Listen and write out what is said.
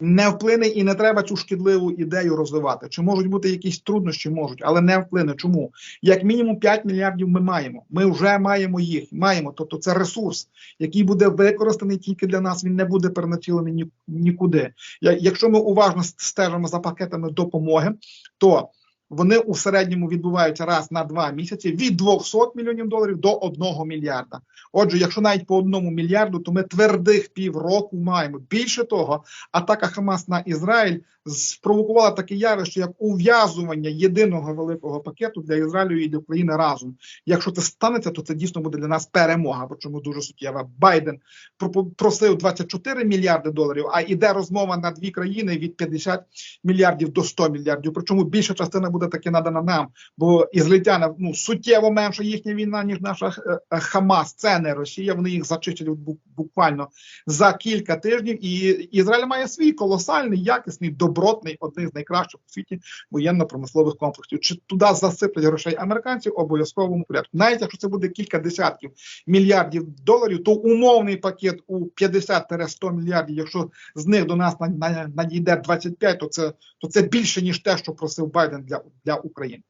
не вплине і не треба цю шкідливу ідею розвивати. Чи можуть бути якісь труднощі? Можуть, але не вплине. Чому? Як мінімум 5 мільярдів ми маємо. Ми вже маємо їх. Маємо. Тобто це ресурс, який буде використаний тільки для нас. Він не буде перенацілений нікуди. Якщо ми уважно стежимо за пакетами допомоги, то вони у середньому відбуваються раз на два місяці від 200 мільйонів доларів до 1 мільярда. Отже, якщо навіть по одному мільярду, то ми твердих півроку маємо. Більше того, атака Хамас на Ізраїль спровокувала таке явище, як ув'язування єдиного великого пакету для Ізраїлю і для України разом. Якщо це станеться, то це дійсно буде для нас перемога. Причому дуже суттєва. Байден просив 24 мільярди доларів, а іде розмова на дві країни від 50 мільярдів до 100 мільярдів. Причому більша частина буде таки надана нам, бо ізраїльтяни ну суттєво менше їхня війна, ніж наша е, е, Хамас. Це не Росія. Вони їх зачистять бу- буквально за кілька тижнів. І Ізраїль має свій колосальний, якісний, добротний, один з найкращих у світі воєнно-промислових комплексів. Чи туди засиплять грошей американців обов'язковому порядку? Навіть якщо це буде кілька десятків мільярдів доларів, то умовний пакет у 50-100 мільярдів. Якщо з них до нас на- на- надійде 25, то це то це більше ніж те, що просив Байден для, для України.